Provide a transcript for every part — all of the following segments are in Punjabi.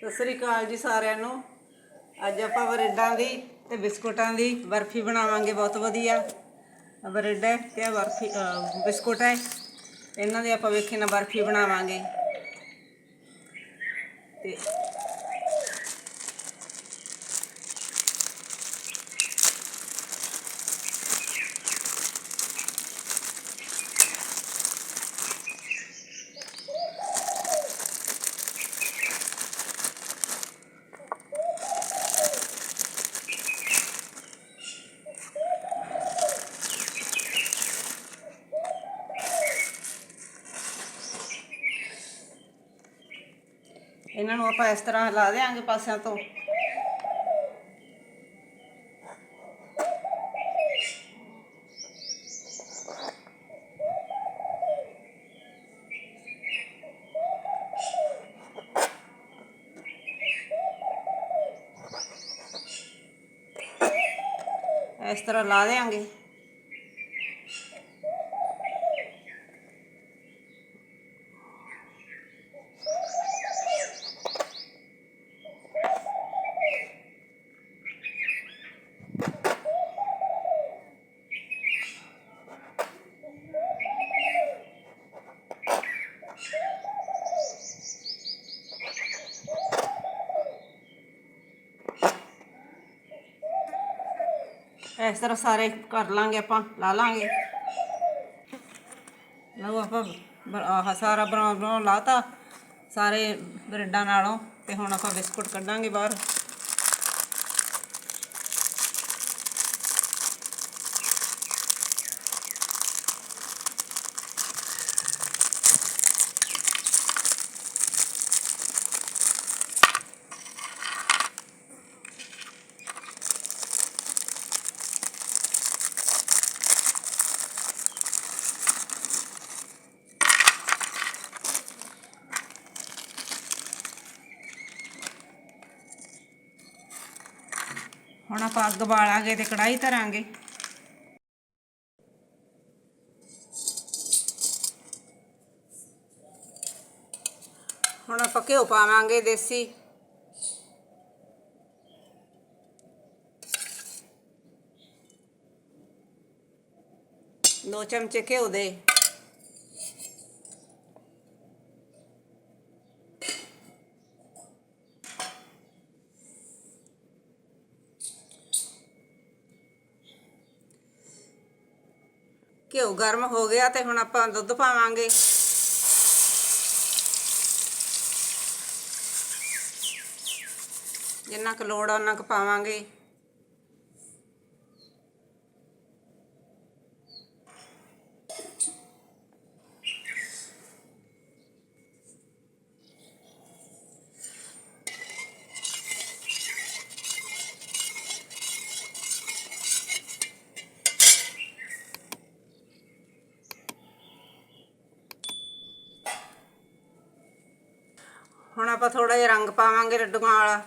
ਸਤਿ ਸ੍ਰੀ ਅਕਾਲ ਜੀ ਸਾਰਿਆਂ ਨੂੰ। ਅੱਜ ਆਪਾਂ ਬਰੇਡਾਂ ਦੀ ਤੇ ਬਿਸਕੁਟਾਂ ਦੀ ਬਰਫੀ ਬਣਾਵਾਂਗੇ, ਬਹੁਤ ਵਧੀਆ। ਆਹ ਬਰੇਡ ਹੈ ਤੇ ਆਹ ਬਰਫੀ, ਅਹ ਬਿਸਕੁਟ ਹੈ। ਇਹਨਾਂ ਦੀ ਆਪਾਂ ਵੇਖੇ ਨਾ ਬਰਫੀ ਬਣਾਵਾਂਗੇ। ਤੇ ਇਹਨਾਂ ਨੂੰ ਆਪਾਂ ਇਸ ਤਰ੍ਹਾਂ ਲਾ ਦੇਾਂਗੇ ਪਾਸਿਆਂ ਤੋਂ ਇਸ ਤਰ੍ਹਾਂ ਲਾ ਦੇਾਂਗੇ ਇਸ ਤਰ੍ਹਾਂ ਸਾਰੇ ਕਰ ਲਾਂਗੇ ਆਪਾਂ, ਲਾ ਲਾਂਗੇ। ਲਓ ਆਪਾਂ ਆਹ ਸਾਰਾ ਬਰਾਉਨ ਬਰਾਉਨ ਲਾਤਾ, ਸਾਰੇ ਬ੍ਰੈਡਾਂ ਨਾਲੋਂ, ਤੇ ਹੁਣ ਆਪਾਂ ਬਿਸਕੁਟ ਕੱਢਾਂਗੇ ਬਾਹਰ। ਹੁਣ ਆਪਾਂ ਅੱਗ ਬਾਲਾਂਗੇ ਤੇ ਕੜਾਈ ਧਰਾਂਗੇ। ਹੁਣ ਆਪਾਂ ਘਿਓ ਪਾਵਾਂਗੇ ਦੇਸੀ। ਦੋ ਚਮਚੇ ਘਿਓ ਦੇ। ਘਿਓ ਗਰਮ ਹੋ ਗਿਆ ਤੇ ਹੁਣ ਆਪਾਂ ਦੁੱਧ ਪਾਵਾਂਗੇ। ਜਿੰਨਾ ਕੁ ਲੋੜ ਆ ਉਹਨਾਂ ਕੁ ਪਾਵਾਂਗੇ। ਹੁਣ ਆਪਾਂ ਥੋੜਾ ਜਿਹਾ ਰੰਗ ਪਾਵਾਂਗੇ ਲੱਡੂਆਂ ਵਾਲਾ।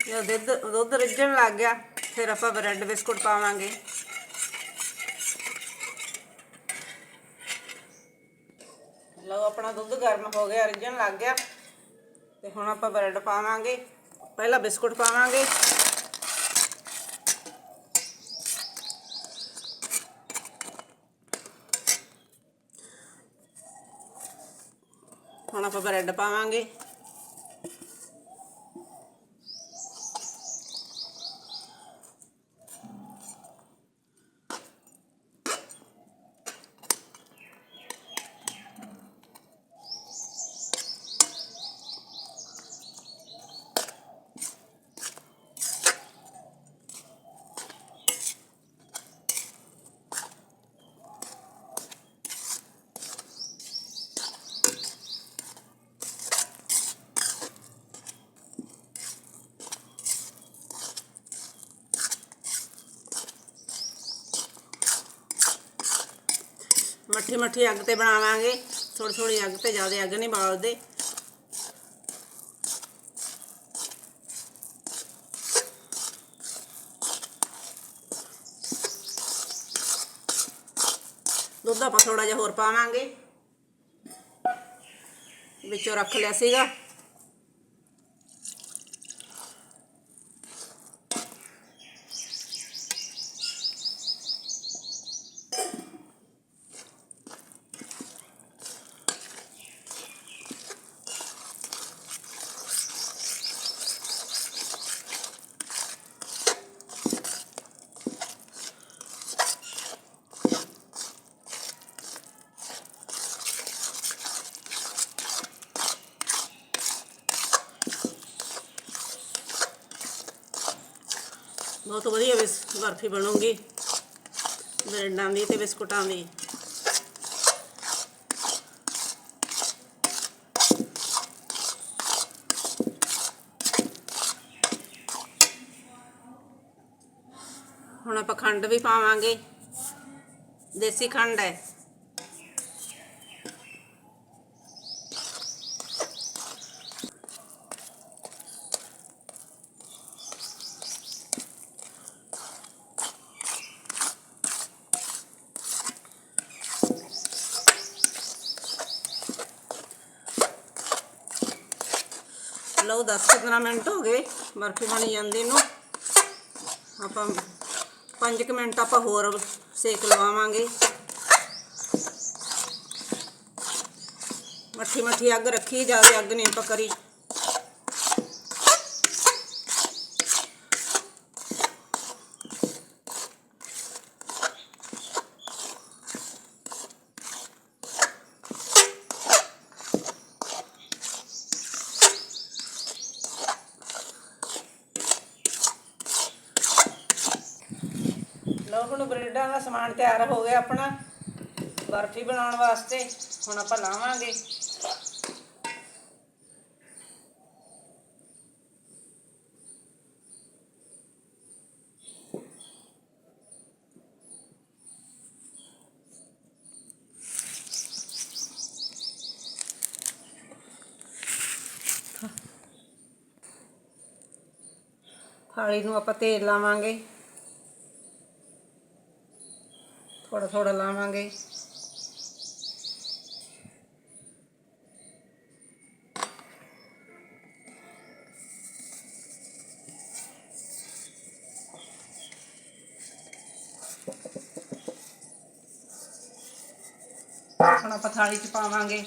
ਜਦੋਂ ਦੁੱਧ ਦੁੱਧ ਰਿੱਝਣ ਲੱਗ ਗਿਆ, ਫਿਰ ਆਪਾਂ ਬ੍ਰੈਡ ਬਿਸਕੁਟ ਪਾਵਾਂਗੇ ਲਓ ਆਪਣਾ ਦੁੱਧ ਗਰਮ ਹੋ ਗਿਆ, ਰਿੱਝਣ ਲੱਗ ਗਿਆ। ਤੇ ਹੁਣ ਆਪਾਂ ਬ੍ਰੈਡ ਪਾਵਾਂਗੇ। ਪਹਿਲਾਂ ਬਿਸਕੁਟ ਪਾਵਾਂਗੇ। ਹੁਣ ਆਪਾਂ ਬ੍ਰੈਡ ਪਾਵਾਂਗੇ। ਮਿੱਠੀ ਅੱਗ ਤੇ ਬਣਾਵਾਂਗੇ ਥੋੜੀ ਥੋੜੀ ਅੱਗ ਤੇ ਜ਼ਿਆਦਾ ਅੱਗ ਨਹੀਂ ਬਾਲਦੇ। ਦੁੱਧ ਆਪਾਂ ਥੋੜਾ ਜਿਹਾ ਹੋਰ ਪਾਵਾਂਗੇ। ਵਿੱਚੋਂ ਰੱਖ ਲਿਆ ਸੀਗਾ। ਬਹੁਤ ਵਧੀਆ ਬਿਸ ਬਰਫੀ ਬਣੂਗੀ। ਬ੍ਰੈਡਾਂ ਦੀ ਤੇ ਬਿਸਕੁਟਾਂ ਦੀ। ਹੁਣ ਆਪਾਂ ਖੰਡ ਵੀ ਪਾਵਾਂਗੇ। ਦੇਸੀ ਖੰਡ ਹੈ। ਉਹ 10 15 ਮਿੰਟ ਹੋ ਗਏ, ਬਰਫੀ ਬਣੀ ਜਾਂਦੀ ਨੂੰ। ਆਪਾਂ 5 ਮਿੰਟ ਆਪਾਂ ਹੋਰ ਸੇਕ ਲਵਾਵਾਂਗੇ। ਮੱਠੀ ਮੱਠੀ ਅੱਗ ਰੱਖੀ, ਜ਼ਿਆਦਾ ਅੱਗ ਨਹੀਂ ਆਪਾਂ ਕਰੀ। ਲਓ, ਹੁਣ ਬ੍ਰੈਡਾਂ ਦਾ ਸਮਾਨ ਤਿਆਰ ਹੋ ਗਿਆ ਆਪਣਾ। ਬਰਫੀ ਬਣਾਉਣ ਵਾਸਤੇ, ਹੁਣ ਆਪਾਂ ਲਾਵਾਂਗੇ। ਥਾਲੀ ਨੂੰ ਆਪਾਂ ਤੇਲ ਲਾਵਾਂਗੇ। ਥੋੜਾ ਥੋੜਾ ਲਾਵਾਂਗੇ। ਆਪਣਾ ਪਥਾਲੀ 'ਚ ਪਾਵਾਂਗੇ।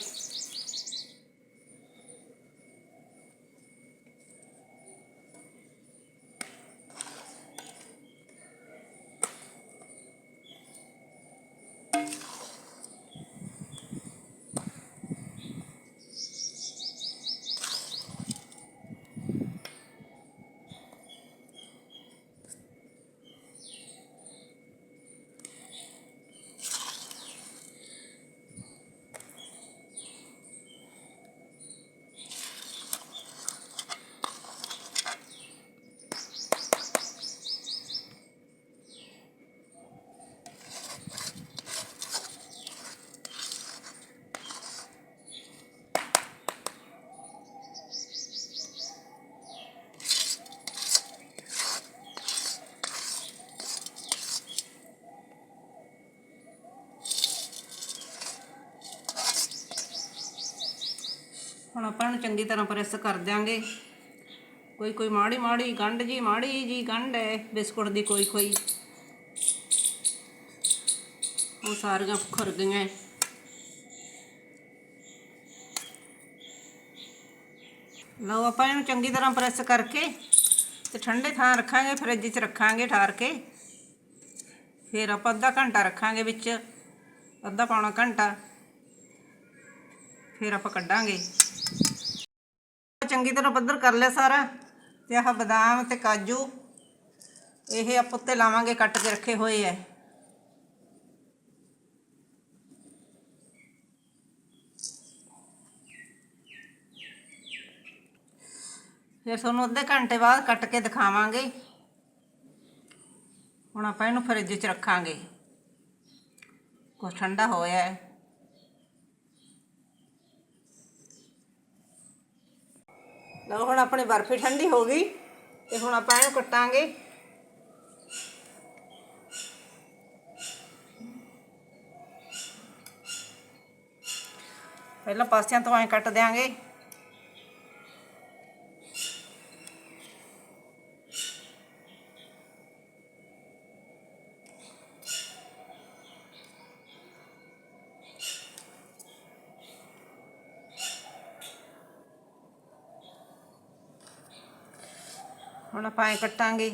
ਚੰਗੀ ਤਰ੍ਹਾਂ ਪ੍ਰੈਸ ਕਰ ਦਿਆਂਗੇ। ਕੋਈ ਕੋਈ ਮਾੜੀ ਮਾੜੀ ਗੰਢ ਜੀ, ਮਾੜੀ ਜੀ ਗੰਢ ਹੈ ਬਿਸਕੁਟ ਦੀ ਕੋਈ ਕੋਈ। ਉਹ ਸਾਰੀਆਂ ਖੁਰ ਗਈਆਂ। ਲਓ ਆਪਾਂ ਇਹਨੂੰ ਚੰਗੀ ਤਰ੍ਹਾਂ ਪ੍ਰੈਸ ਕਰਕੇ ਤੇ ਠੰਡੇ ਥਾਂ ਰੱਖਾਂਗੇ, ਫਰਿੱਜ 'ਚ ਰੱਖਾਂਗੇ ਠਾਰ ਕੇ। ਫਿਰ ਆਪਾਂ ਅੱਧਾ ਘੰਟਾ ਰੱਖਾਂਗੇ ਵਿੱਚ। ਅੱਧਾ ਪੌਣਾ ਘੰਟਾ। ਫਿਰ ਆਪਾਂ ਕੱਢਾਂਗੇ। ਚੰਗੀ ਤਰ੍ਹਾਂ ਪੱਧਰ ਕਰ ਲਿਆ ਸਾਰਾ। ਤੇ ਆਹ ਬਦਾਮ ਤੇ ਕਾਜੂ, ਇਹ ਆਪਾਂ ਉੱਤੇ ਲਾਵਾਂਗੇ, ਕੱਟ ਕੇ ਰੱਖੇ ਹੋਏ ਐ। ਫਿਰ ਤੁਹਾਨੂੰ ਅੱਧੇ ਘੰਟੇ ਬਾਅਦ ਕੱਟ ਕੇ ਦਿਖਾਵਾਂਗੇ। ਹੁਣ ਆਪਾਂ ਇਹਨੂੰ ਫਰਿੱਜ 'ਚ ਰੱਖਾਂਗੇ। ਕੁਛ ਠੰਡਾ ਹੋਇਆ ਹੈ ਲਓ, ਹੁਣ ਆਪਣੇ ਬਰਫੀ ਠੰਡੀ ਹੋ ਗਈ ਤੇ ਹੁਣ ਆਪਾਂ ਇਹਨੂੰ ਕੱਟਾਂਗੇ। ਪਹਿਲਾਂ ਪਾਸਿਆਂ ਤੋਂ ਐਂ ਕੱਟ ਦੇਾਂਗੇ ਹੁਣ ਆਪਾਂ ਐਂ ਕੱਟਾਂਗੇ।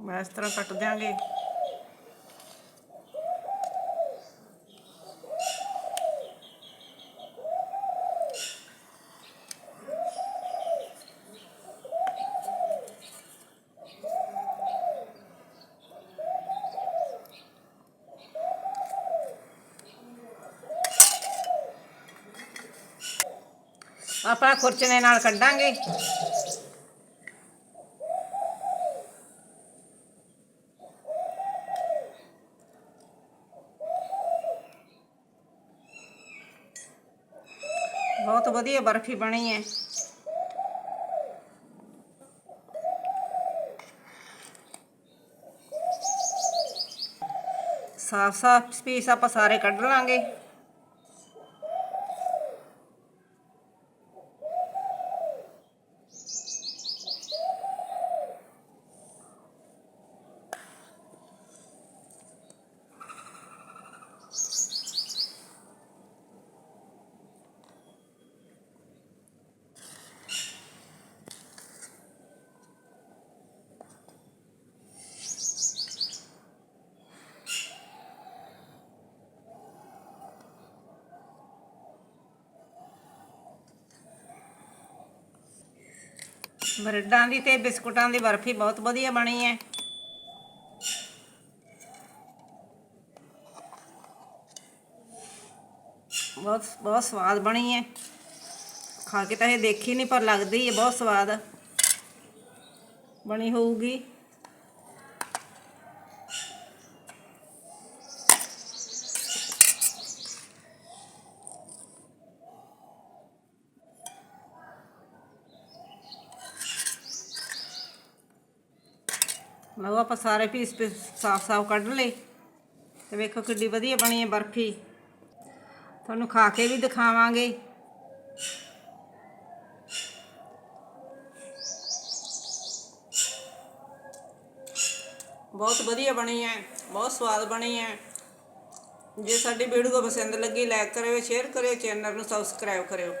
ਮੈਂ ਇਸ ਤਰ੍ਹਾਂ ਕੱਟ ਦਿਆਂਗੇ। ਆਪਾਂ ਖੁਰਚਣੇ ਨਾਲ ਕੱਢਾਂਗੇ ਬਹੁਤ ਵਧੀਆ ਬਰਫੀ ਬਣੀ ਹੈ ਸਾਫ਼ ਸਾਫ਼ ਪੀਸ ਆਪਾਂ ਸਾਰੇ ਕੱਢ ਲਾਂਗੇ ਬਰੈਡਾਂ ਦੀ ਤੇ ਬਿਸਕੁਟਾਂ ਦੀ ਬਰਫੀ ਬਹੁਤ ਵਧੀਆ ਬਣੀ ਹੈ। ਬਹੁਤ ਬਹੁਤ ਸਵਾਦ ਬਣੀ ਹੈ। ਖਾ ਕੇ ਤਾਂ ਇਹ ਦੇਖੀ ਨਹੀਂ ਪਰ ਲੱਗਦੀ ਹੈ ਬਹੁਤ ਸਵਾਦ। ਬਣੀ ਹੋਊਗੀ। ਲਓ ਆਪਾਂ ਸਾਰੇ ਪੀਸ ਸਾਫ-ਸਾਫ ਕੱਢ ਲਏ ਤੇ ਵੇਖੋ ਕਿੱਡੀ ਵਧੀਆ ਬਣੀ ਹੈ ਬਰਫੀ। ਤੁਹਾਨੂੰ ਖਾ ਕੇ ਵੀ ਦਿਖਾਵਾਂਗੇ। ਬਹੁਤ ਵਧੀਆ ਬਣੀ ਹੈ, ਬਹੁਤ ਸਵਾਦ ਬਣੀ ਹੈ। ਜੇ ਸਾਡੀ ਵੀਡੀਓ ਪਸੰਦ ਲੱਗੀ ਲਾਈਕ ਕਰਿਓ ਸ਼ੇਅਰ ਕਰਿਓ ਚੈਨਲ ਨੂੰ ਸਬਸਕ੍ਰਾਈਬ ਕਰਿਓ।